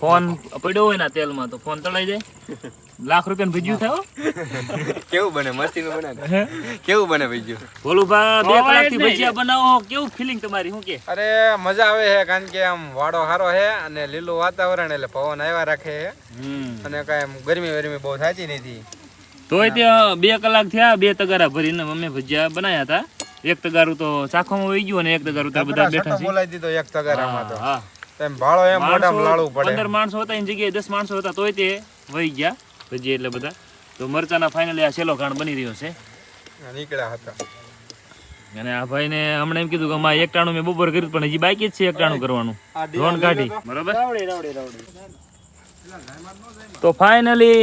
Phone પડ્યો હોય ના તેલમાં તો ફોન તળાઈ જાય. લાખ રૂપિયા ભીજ્યું થયો કેવું બને? મસ્તી નું? બને કેવું બને ભીજ્યું? બોલું બા બે કલાકથી ભજીયા બનાવો. કેવું ફિલિંગ તમારી? શું કે? અરે મજા આવે છે કારણ કે આમ વાડો સારો છે અને લીલું વાતાવરણ એટલે પવન આવ્યા રાખે છે. અને કાંઈ ગરમી વરમી બહુ થતી નથી. તોય ત્યાં બે કલાક થયા બે તગારા ભરીને અમે ભજીયા બનાવ્યા હતા. એક તગારું તો ચાખવામાં વહી ગયું અને એક તગારું તો બધા બેઠા છે બોલાવી દીધો એક તગારામાં તો. હા, એમ ભાળો એમ. મોઢામાં પડે. પંદર માણસો હતા એની જગ્યાએ દસ માણસો હતા તોય તે વહી ગયા ભજીયા એટલે બધા. તો મરચાના ફાઇનલી આ છેલ્લો ઘાણ બની રહ્યો છે. નીકળ્યા હતા. અને આ ભાઈને હમણાં એમ કીધું કે અમારે એકટાણું મેં બપોર કર્યું પણ હજી બાકી જ છે એકટાણું કરવાનું. રોન કાઢી. બરોબર? રાવડી રાવડી રાવડી. તો ફાઇનલી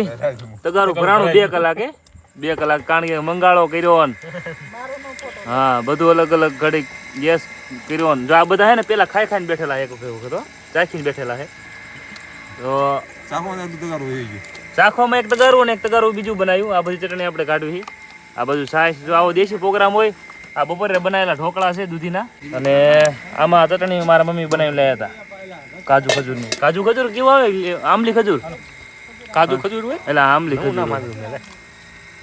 તગારું ભરાણું બે કલાકે બે કલાક કારણ કે મંગાળો કર્યો હા બધું અલગ અલગ ઘડી ગેસ કર્યો જો આ બધા હે ને પેલા ખાઈ ખાઈને બેઠેલા એક વખત વખત ચાખીને બેઠેલા હે. તો ચાખવામાં એક તગારું અને એક તગારું બીજું બનાવ્યું. આ બધી ચટણી આપણે કાઢવી આ બધું સાઈઝ જો આવો દેશી પ્રોગ્રામ હોય આ બપોરે બનાવેલા ઢોકળા છે દૂધીના. અને આમાં ચટણી મારા મમ્મી બનાવી લાયા હતા. કાજુ ખજૂરની. કાજુ ખજૂર કેવું આવે? આંબલી ખજૂર? કાજુ ખજૂર હોય? એટલે આંબલી ખજૂર.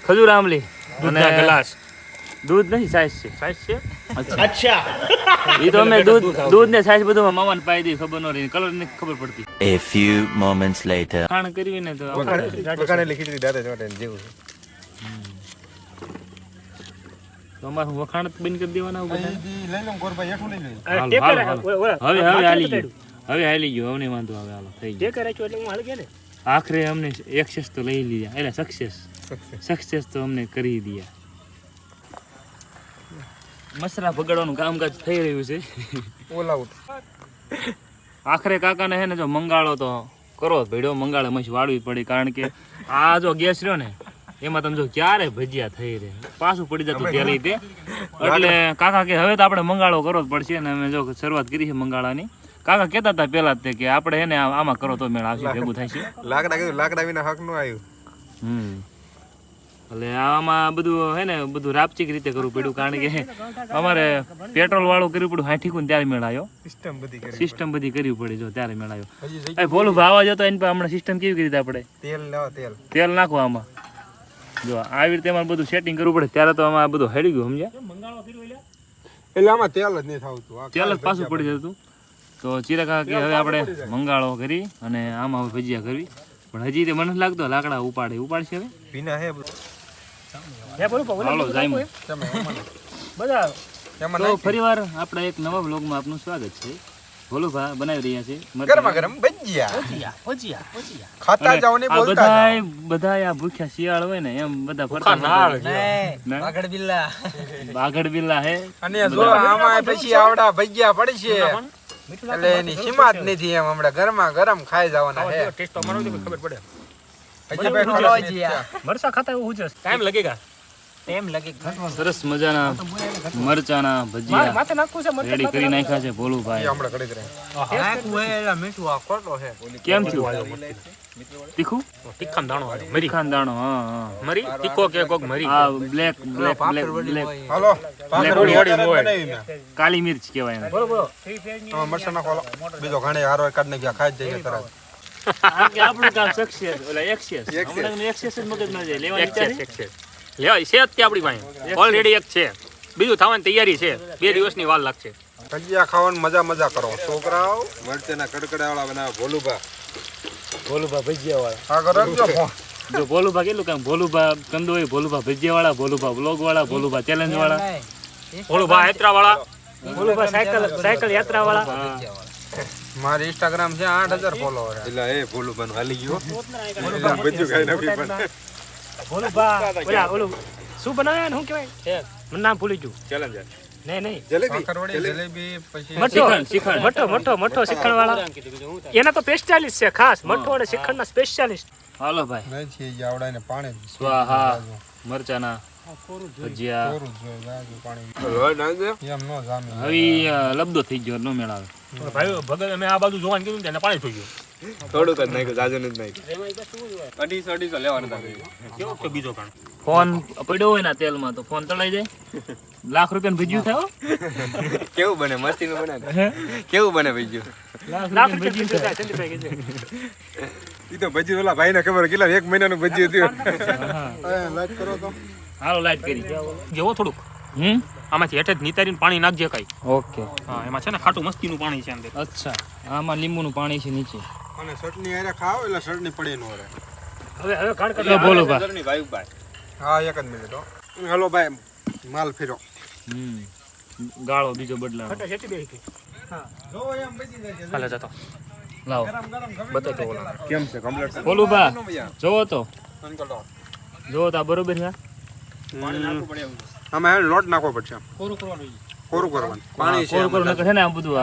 ખજૂર આંબલી. દૂધના ગ્લાસ. દૂધ નહીં સાઈઝ છે. સાઈઝ છે? અચ્છા. એ તો અમે દૂધ દૂધ ને સાઈઝ બધું મામાને પાઈ દી ખબર ન રહી કલરની ખબર પડતી. એ ફ્યુ મોમેન્ટ્સ લેટર ખાણ કરવી ને તો વખાણેલી દીધી દાદા ચોટે જેવું તો અમારે વખાણ બંધ કરી દેવાના લઈ લઉં ગોરભાઈ હેઠું લઈ લઉં આ હાલો, હવે હવે. ગયું. હવે હાલી ગયું હવે વાંધો આવે હાલો થઈ ગયું. ટેકર એટલે હું હાલ ગયા ને? આખરે અમને એક્સેસ તો લઈ લીધા એટલે સક્સેસ સક્સેસ તો અમને કરી દીધા. મસરા ભગાડવાનું કામકાજ થઈ રહ્યું છે. ઓલ આઉટ આખરે કાકાને હે ને જો મંગાળો તો કરો ભેડો મંગાળે મસ્ત વાળવી પડી. કારણ કે આ જો ગેસ રહ્યો ને એમાં તમે જો ક્યારે ભજીયા થઈ રહે? પાછું પડી જતું ત્યાં ઈ તે એટલે કાકા કે હવે તો આપણે મંગાળો કરવો જ પડશે ને અમે જો શરૂઆત કરી છે મંગાળાની. કાકા કહેતા હતા પહેલા જ તે કે આપણે હે ને આમાં કરો તો મેળ આવશે ભેગું થાય છે. લાકડા લાકડા વિના હકનું આવ્યું. હમ. એટલે આમાં બધું હે ને બધું રાપચીક રીતે કરવું પડ્યું કારણ કે અમારે પેટ્રોલ વાળું કરવું પડ્યું હાઠીકું ત્યારે મેળાયો. સિસ્ટમ બધી સિસ્ટમ બધી કરવી પડે જો ત્યારે મેળાયો. એ ભોલું ભાવા જતો એની પર હમણાં સિસ્ટમ કેવી રીતે આપણે? તેલ તેલ. તેલ નાખો આમાં. જો આવી રીતે અમારે બધું સેટિંગ કરવું પડે ત્યારે તો આમાં બધું હેડી ગયું સમજ્યા? એટલે? આમાં તેલ જ નહીં થતું તેલ જ પાછું પડી જતું. તો ચિરાકા કે હવે આપણે મંગાળો કરી અને આમાં હવે ભજીયા કરવી. પણ હજી તે મને લાગતો લાકડા ઉપાડે. ઉપાડશે હવે? ભીના હે હે બોલું હાલો બધું જાયમું. તમે એમાં? બધા તો ફરીવાર આપણા એક નવા આપનું સ્વાગત છે. ભોલુભા બનાવી રહ્યા છે. ગરમા ગરમ ભજીયા. ભજીયા ભજીયા ભજીયા. ખાતા અને ને બોલતા બધાય બધાય આ ભૂખ્યા શિયાળ હોય ને એમ બધા ફરતા નાળ ફરતા- ના? બાઘડ બિલ્લા હે. અને જો આમાં પછી આવડા ભજીયા પડશે. એટલે એની સીમા જ નથી એમ હમણાં ગરમા ગરમ ખાઈ જવાના હે. ટેસ્ટ તો ખબર પડે. મરસા ખાતા એવું છે ટાઈમ લગેગા? સરસ મજાના મરચાના ભજીયા. માથે નાખવું છે મરચાં રેડી કરી નાખ્યા છે ભોલુભાઈ હમણાં કરી કેમ થયું તીખું? તીખાનો દાણો મરી. ખાન દાણો હા હા. મરી? તીખો કે કોક મરી? આ બ્લેક બ્લેક બ્લેક બ્લેક હાલો પાકડી વળી વળી મોય. બનાવી મિર્ચ કહેવાય એને. બોલો બોલો આમાં મરચાં નાખો બીજો ઘાણે હારો કાઢને ગયા ખાઈ જાય તરત. આપણું કામ સક્સેસ ઓલા એક્સેસ હમણાં એક્સેસ જ મગજમાં જાય લેવાની એક્સેસ એક્સેસ લેવા છે જ આપણી પાસે ઓલરેડી એક છે બીજું થવાની તૈયારી છે બે દિવસની વાર લાગશે ભજીયા ખાવાની મજા મજા કરો છોકરાઓ મરચાના કડકડા વાળા ભોલુભા ભોલુભા ભજીયા વાળા આગળ જો ભોલુભા કેટલું કામ ભોલુભા કંદોઈ ભોલુભા ભોલુભા બ્લોગ વાળા ભોલુભા ચેલેન્જ વાળા ઓલું ભા યાત્રા વાળા ઓલું સાયકલ સાયકલ યાત્રા વાળા મારી ઇન્સ્ટાગ્રામ છે આઠ હજાર ફોલોવર એટલે એ ભોલું બન હાલી ગયો. બધું પણ. ઓલું ભા ઓલા ઓલું શું બનાવ્યા ને શું કહેવાય? મને નામ ભૂલી ગયું. ચેલેન્જર નહીં નહીં. જલેબી. જલેબી. પછી મઠો. મઠો મઠો મઠો વાળા એના તો સ્પેશિયાલિસ્ટ છે ખાસ. મઠો અને શ્રીખંડ ના સ્પેશિયાલિસ્ટ હાલો ભાઈ. નહીં છે આવડાને પાણી સ્વાહા. મરચાના. ભજીયા. કોરું જ જોઈએ, જાજુ પાણી. હવે નાખ દે. એમ નો જામે. હવે ઈ, અ, લબદો થઈ ગયો ન મેળાવે. ભાઈ ભગત અમે આ બાજુ જોવાનું કીધું તેને પાણી થઈ ગયું. થોડુંક જ નાખ્યું જાજુ નથી નાખ્યું. અઢીસો અઢીસો લેવાનું કેવો કે બીજો કાણ? ફોન પડ્યો હોય ને તેલમાં તો ફોન તળાઈ જાય. લાખ રૂપિયા ભજીયું થયો કેવું બને? મસ્તી નું બને કેવું બને ભીજ્યું? લાખ રૂપિયાનું એ તો ભજીયું ઓલા ભાઈને ખબર કેટલા એક મહિનાનું ભજીયું થયું. લાઈટ કરો તો. હાલો લાઈટ કરી. જેવો થોડુંક. હમ? આમાંથી હેઠે જ નીતારીને પાણી નાખજે કઈ. ઓકે. હા એમાં છે ને ખાટું મસ્તીનું પાણી છે અંદર. અચ્છા. આમાં લીંબુનું પાણી છે નીચે. અને ચટણી હારે ખાવ એટલે ચટણી પડે નો રહે. હવે હવે કાઢ લો બોલો બા. હા એક જ મિનિટ હો. હાલો ભાઈ માલ ફેરો. હમ. ગાળો બીજો બદલાવો. જો એમ બચી જાય હાલે જતો. લાવો. બતાવ તો ઓલા. કેમ છે કમ્પ્લીટ બોલું બા. જોવો તો. જોવો તો બરોબર છે? આમાં લોટ નાખવો પડશે કોરું કરવાનું કોરું કરવાનું? પાણી કોરું કોરું નકર છે ને આમ બધું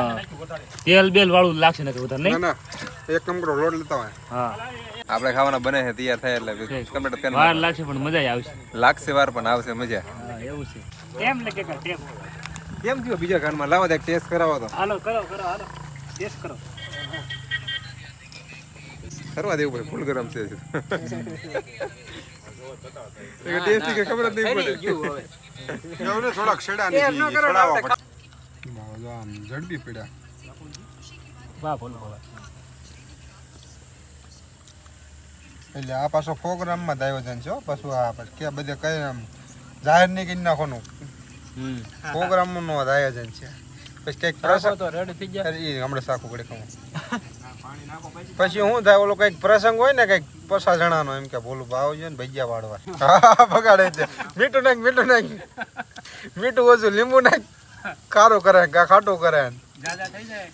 તેલ બેલ વાળું લાગશે નકર વધારે નહીં? ના એક કામ કરો લોટ લેતા હોય. હા. આપણે ખાવાના બને છે તૈયાર થાય એટલે કમ્પ્લીટ કરી વાર લાગશે પણ મજા આવશે. લાગશે વાર પણ આવશે મજા. એવું છે. કેમ લાગે કે કેમ કેમ થયું બીજા ઘરમાં? લાવો તો ટેસ્ટ કરાવો તો. હાલો કરો કરો હાલો. ટેસ્ટ કરો. કરવા દેવું પડે ફૂલ ગરમ છે. ટેસ્ટી કે ખબર જ નહીં પડે. એવું ને થોડાક છેડા છોડાવવા પડશે જો આમ ઝડપી પડ્યા વાહ બોલો બોલો. એટલે આ પાછો પ્રોગ્રામમાં જ આયોજન છે હો. પાછું આ પછી કે બધે કઈ આમ જાહેર નહીં કરી નાખવાનું. પ્રોગ્રામનું નો જ આયોજન છે. પછી કંઈક પ્રસંગ તો રેડ થઈ ગયા. હમણાં સાકું પડે કહું પછી શું થાય ઓલો કંઈક પ્રસંગ હોય ને કંઈક પસા જણાનો એમ કે બોલું ભાવ છે ને ભજીયા વાળવા. હા બગાડે છે. મીઠું નાખ મીઠું નાખ. મીઠું ઓછું લીંબુ નાખ. કારો કરે કા ખાટું કરે જાજા થઈ જાય.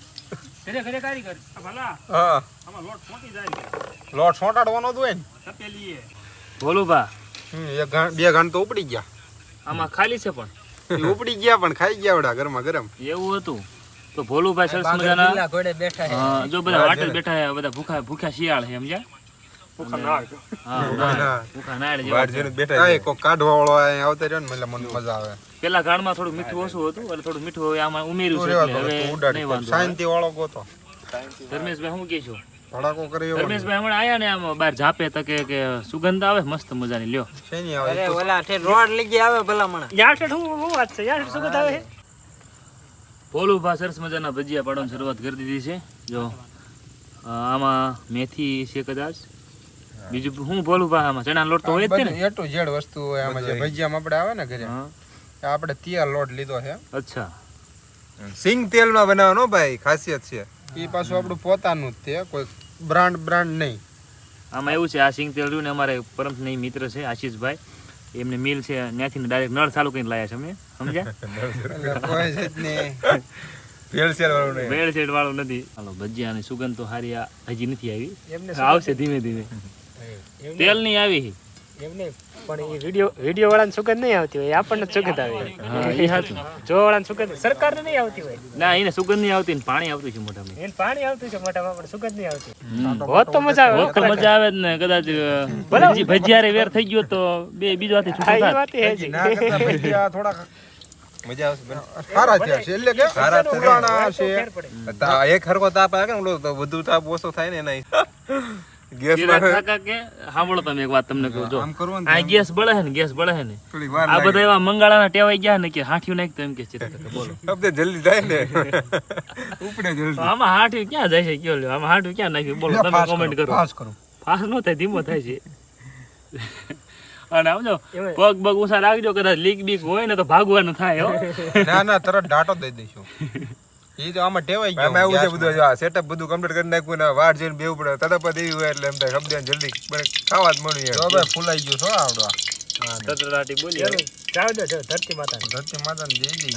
ઘરે ઘરે કારીગર ભલા? હા. આમાં લોટ ફોટી જાય લોટ સોંટાડવાનો જ હોય ને. બોલું બા હમ, બે ઘણ તો ઉપડી ગયા. આમાં ખાલી છે પણ. ઉપડી ગયા પણ ખાઈ ગયા વડા ગરમા ગરમ. એવું હતું. તો ભોલુભાઈ સરસ મજાના. જો બધા વાટે બેઠા બધા ભૂખા ભૂખ્યા શિયાળ છે સમજ્યા? પેલા ગાળમાં થોડું મીઠું ઓછું હતું એટલે થોડું મીઠું હવે આમાં ઉમેર્યું છે રેવા એટલે દો, હવે તું ઉડાડી. નહીં વાંધો. શાંતિ વાળો ગોતો. ધર્મેશભાઈ શું કહેશો ધડાકો કરે એવો હમણાં આયા ને આમ બહાર ઝાપે તકે કે સુગંધ આવે મસ્ત મજાની લ્યો. શેની આવે એ તો યાર શું શું વાત છે? યાર શું બતાવે ભોલુભા સરસ મજાના ભજીયા પાડવાની શરૂઆત કરી દીધી છે. જો આમાં મેથી છે કદાચ. બીજું શું ભાઈ આમાં? ચણા લોટ તો હોય જ છે ને. એ ટુ ઝેડ વસ્તુ હોય આમાં જે ભજીયામાં આપણે આવે ને ઘરે આપણે તૈયાર લોટ લીધો છે. અચ્છા. સિંગ તેલમાં બનાવવાનો ભાઈ ખાસિયત છે. એ પાછું આપણું પોતાનું જ તે કોઈ બ્રાન્ડ બ્રાન્ડ નહીં. આમાં એવું છે આ સિંગ તેલ રહ્યું ને અમારે પરમસ્નેહી મિત્ર છે આશીષભાઈ. એમને મિલ છે ત્યાંથી ડાયરેક્ટ નળ ચાલુ કરીને લાયા છે અમે સમજ્યા? ભેળસેળ વાળું નહીં. નથી. હાલો ભજીયાની સુગંધ તો હારી આ હજી નથી આવી. આવશે ધીમે ધીમે. તેલ આવી એમને પણ એ વીડિયો વીડિયો વાળાને સુગંધ નહીં આવતી હોય આપણને સુગંધ આવે. હા એ જો વાળાને સુગંધ સરકારને નહીં આવતી હોય. ના એને સુગંધ નહીં આવતી ને પાણી આવતું છે મોટામાં એને પાણી આવતું છે મોટામાં પણ સુગંધ નહીં આવતી. હોત તો મજા આવે. હોત તો મજા આવે જ ને કદાચ ભજી- ભજીયારે વેર થઈ ગયો તો બે બીજો હાથે છૂટો થાત. વાત ના કરતા ભજીયા થોડાક મજા આવશે સારા છે એટલે કે? સારા પુરાણા છે એક હરકો તાપ આવે ને બધું વધુ તાપ ઓછો થાય ને એના ગેસ કાકા કે સાંભળો તમે એક વાત તમને કહું જો. આમ કરવું ને આ ગેસ બળે છે ને ગેસ બળે છે ને. આ બધા એવા મંગાળાના ટેવાઈ ગયા ને કે હાંઠિયું નાખ તો એમ કે ચિરાગ બોલો. લાગે જલ્દી થાય ને. ઉપડે જલ્દી. આમાં હાંઠિયું ક્યાં જાય છે કયો લ્યો? આમાં હાંઠિયું ક્યાં નાખ્યું? બોલો તમે કોમેન્ટ કરો કરો. કરો. ફાસ્ટ નો થાય ધીમો થાય છે. અને આવજો પગ પગ ઉષા રાખજો કદાચ લીક બીક હોય ને તો ભાગવાનું થાય હો. ના ના તરત ડાટો દઈ દઈશું. એ તો આમાં ટેવાઈ ગયો આમાં એવું છે બધું જો આ સેટઅપ બધું કમ્પ્લીટ કરી નાખ્યું ને વાટ જઈને બેવું પડે. તરત જ એવી હોય એટલે એમ થાય શબ્દ જલ્દી. ખાવા જ મળ્યું તો ભાઈ ફૂલાઈ ગયું છો આવડો. હા તતડાટી બોલી ચાવ દે છે ધરતી માતા ધરતી માતા ને દેવી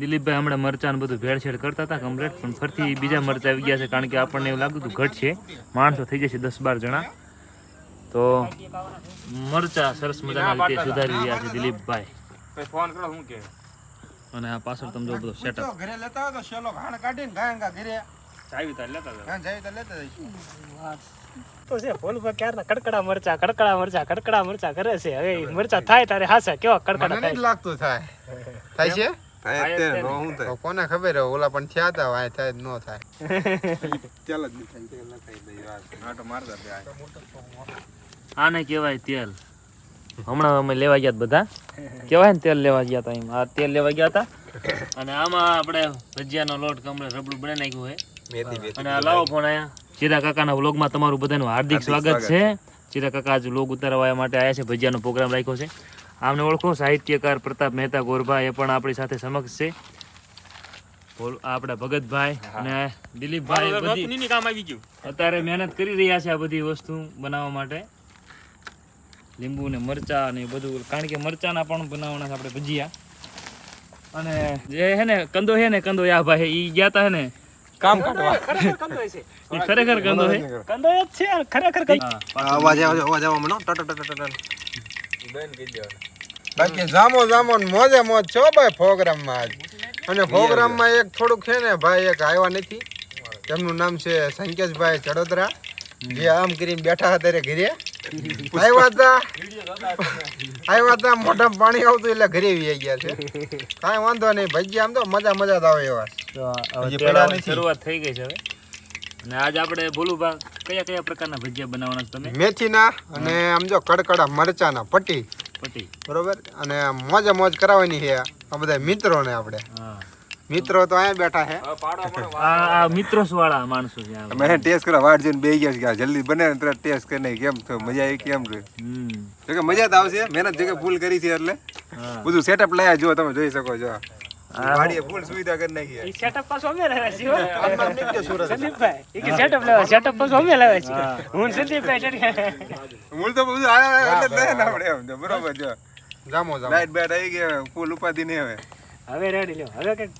દિલીપભાઈ હમણાં મરચાં ને બધું ભેળસેળ કરતા હતા કમ્પ્લેટ પણ ફરીથી બીજા મરચાં આવી ગયા છે કારણ કે આપણને એવું લાગતું હતું ઘટ છે. માણસો થઈ જશે દસ બાર જણા. તો મરચાં સરસ મજાના રીતે સુધારી રહ્યા છે દિલીપભાઈ. ફોન કરો શું કે? અને આ પાછળ તમે જો બધો સેટઅપ ઘરે લેતા હોય તો શેલો ઘાણ કાઢીને ગાયંગા ઘરે. જાવી તાર લેતા. હા જાય તો લેતા જઈશું તો છે પર ક્યારના કડકડા મરચા કડકડા મરચા કડકડા મરચા કરે છે. હવે મરચા થાય તારે હાસે કેવા કડકડા થાય? લાગતું થાય. થાય છે? થાય નો થાય તો કોને ખબર ઓલા પણ થયા હતા વાય થાય જ ન થાય. ચાલ જ નહીં થાય તેલ બે આ. આને કહેવાય તેલ. હમણાં અમે લેવા ગયા બધા. કેવાય ને તેલ લેવા ગયા હતા એમ. આ તેલ લેવા ગયા હતા અને આમાં આપણે ભજીયાનો લોટ કમળે રબડું બને નાખ્યું હોય. અને આ લાવો ફોન આયા ચિરા કાકાના વ્લોગમાં તમારું બધાનું હાર્દિક સ્વાગત છે. ચિરા કાકા આજ વ્લોગ ઉતારવા માટે આવ્યા છે ભજીયાનો પ્રોગ્રામ રાખ્યો છે. આમને ઓળખો સાહિત્યકાર પ્રતાપ મહેતા ગોરભા એ પણ આપણી સાથે સમક્ષ છે. આપણા ભગતભાઈ અને દિલીપભાઈ બધી કામ આવી ગયું. અત્યારે મહેનત કરી રહ્યા છે આ બધી વસ્તુ બનાવવા માટે. લીંબુ ને મરચા ને એ બધું કારણ કે મરચાના પણ બનાવવાના આપણે ભજીયા. અને જે હે ને કંદો હે ને કંદો આ ભાઈ ઈ ગયા તા હે ને કામ કાઢવા. ખરેખર કંદો ખરેખર કંદો હે. કંદો જ છે અને ખરેખર. અવાજ આવે અવાજ આવે મને ટટ ટટ ટ ટ બેન કહી બાકી જામો જામો મોજે મોજ છો ભાઈ પ્રોગ્રામમાં આજ. અને પ્રોગ્રામમાં એક થોડુંક છે ને ભાઈ એક આવ્યા નથી. તેમનું નામ છે સંકેશભાઈ ચડોદરા જે આમ કરીને બેઠા હતા ત્યારે ઘરે. આવ્યા હતા આવ્યા હતા મોઢા પાણી આવતું એટલે ઘરે આવી ગયા છે. કાંઈ વાંધો નહીં. ભજીયા આમ તો મજા મજા જ આવે એવા. તો હવે હજી તહેવારની પડ્યા નથી. શરૂઆત થઈ ગઈ છે હવે. અને આજ આપણે ભોલુભા કયા કયા પ્રકારના ભજીયા બનાવવાના છે તમે? મેથીના અને આમ જો કડકડા મરચાના પટ્ટી. પટી બરોબર? અને મોજે મોજ કરાવવાની છે આ બધા મિત્રોને આપણે. હા. મિત્રો તો અહીંયા બેઠા છે આ આ મિત્રોસ વાળા માણસો છે આ. અમે ટેસ્ટ કરવા વાટ જોઈને બેસી ગયા છે કે આ જલ્દી બને ને તરત ટેસ્ટ કરી નાખી કેમ તો મજા આવી કેમ છે હમ. જો કે મજા તો આવશે મહેનત જો કે ફૂલ કરી છે એટલે. હા. બધું સેટઅપ લાયા જો તમે જોઈ શકો છો. આ વાડીએ ફૂલ સુવિધા કરી નાખી ઈ setup પાછું અમે લાવ્યા છીએ હો. સંદીપભાઈ ઈ કે setup લાવ્યા, setup પાછું અમે લાવ્યા છીએ. હું. ને સંદીપભાઈ ચડી મૂળ તો બધું આ એટલે જ ને આપણે એમ જો બરોબર જો. જામો જામો. લાઈટ બેટ આવી ગઈ હવે ફૂલ ઉપાધિ નહીં હવે. હવે રેડી લ્યો. હવે કંઈક